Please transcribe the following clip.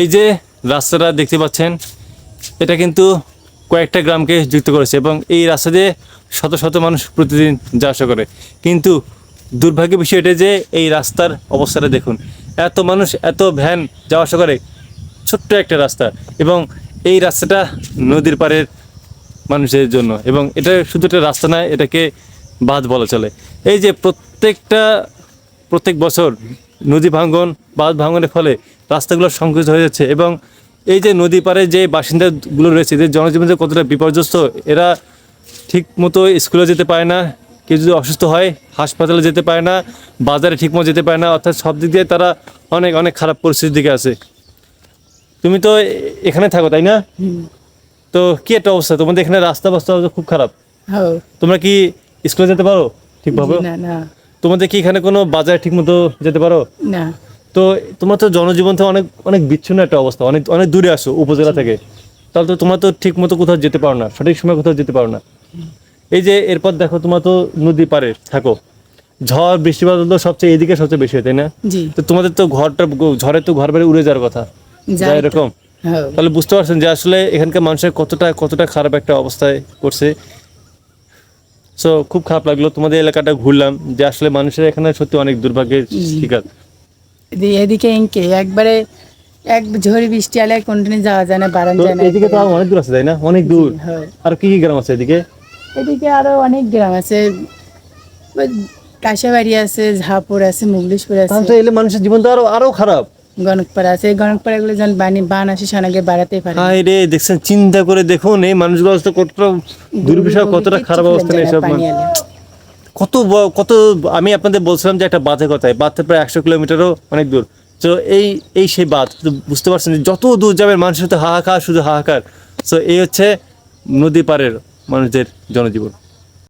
এই যে রাস্তাটা দেখতে পাচ্ছেন, এটা কিন্তু কয়েকটা গ্রামকে যুক্ত করেছে এবং এই রাস্তা দিয়ে শত শত মানুষ প্রতিদিন যাওয়া আসা করে। কিন্তু দুর্ভাগ্য বিষয় এটা যে এই রাস্তার অবস্থাটা দেখুন, এত মানুষ, এত ভ্যান যাওয়া আসা করে, ছোট্ট একটা রাস্তা এবং এই রাস্তাটা নদীর পাড়ের মানুষের জন্য এবং এটা শুধু একটা রাস্তা নয়, এটাকে বাঁধ বলা চলে। এই যে প্রত্যেকটা, প্রত্যেক বছর নদী ভাঙ্গন, বাঁধ ভাঙ্গনের ফলে রাস্তাগুলো সংকুচিত হয়ে যাচ্ছে এবং এই যে নদী পাড়ে যে বাসিন্দাগুলো রয়েছে যে জনজীবন যে কতটা বিপর্যস্ত এরা ঠিক মতো স্কুলে যেতে পারে না। কেউ যদি অসুস্থ হয় হাসপাতালে যেতে পারে না বাজারে ঠিকমতো যেতে পারে না অর্থাৎ সব দিক দিয়ে তারা অনেক অনেক খারাপ পরিস্থিতির দিকে আছে। তুমি তো এখানে থাকো তাই না? তো কি একটা অবস্থা? তোমাদের এখানে রাস্তা বাস্তা খুব খারাপ। হ্যাঁ। তোমরা কি স্কুলে যেতে পারো ঠিকভাবে? তোমাদের কি এখানে কোনো বাজারে ঠিক মতো যেতে পারো? না। তো তোমার তো জনজীবন থেকে অনেক অনেক বিচ্ছিন্ন একটা অবস্থা অনেক অনেক দূরে আসো উপজেলা থেকে। তাহলে তো তোমরা তো ঠিক মতো কোথাও যেতে পারো না সঠিক সময় কোথাও যেতে পারো না। এই যে এরপর দেখো তোমরা তো নদী পারে থাকো। ঝড় বৃষ্টিপাত তো সবচেয়ে এদিকে সবচেয়ে বেশি হয় তাই না? তো তোমাদের তো ঘরটা ঝড়ে তো ঘর বাড়ি উড়ে যাওয়ার কথা যা এরকম। হ্যাঁ। তাহলে বুঝতে পারছেন যে আসলে এখানকার মানুষের কতটা কতটা খারাপ একটা অবস্থায় করছে সো খুব খারাপ লাগল। তোমাদের এলাকাটা ঘুরলাম যে আসলে মানুষের এখানে সত্যি অনেক দুর্ভাগ্যের শিকার। এদিকে ইনকে একবারে এক ঝড় বৃষ্টি আলে কন্টিনিউ যাওয়া যায় না বাড়ান তো যায় না এদিকে তো আরও অনেক দূর আছে তাই না? অনেক দূর। আর কি কি গ্রাম আছে এদিকে? এদিকে আরও অনেক গ্রাম আছে। কাশাবাড়ি আছে ঝাপুর আছে মুগলিশপুর আছে। তো এলে মানুষের জীবন তো আরও আরও খারাপ। গণকপাড়া আছে। গণকপাড়া গুলো যখন বানি বান আসে সানাগে বাড়াতে পারে। হাই রে দেখছেন চিন্তা করে দেখুন এই মানুষগুলো কতটা দুর্বিষহ কতটা খারাপ অবস্থা যায় কত কত, আমি আপনাদের বলছিলাম যে একটা বাঁধের কথায় বাঁধ থেকে প্রায় একশো কিলোমিটারও অনেক দূর। তো এই এই সেই বাঁধ বুঝতে পারছেন যে যত দূর যাবেন মানুষের তো হাহাকার, শুধু হাহাকার। তো এই হচ্ছে নদী পাড়ের মানুষদের জনজীবন।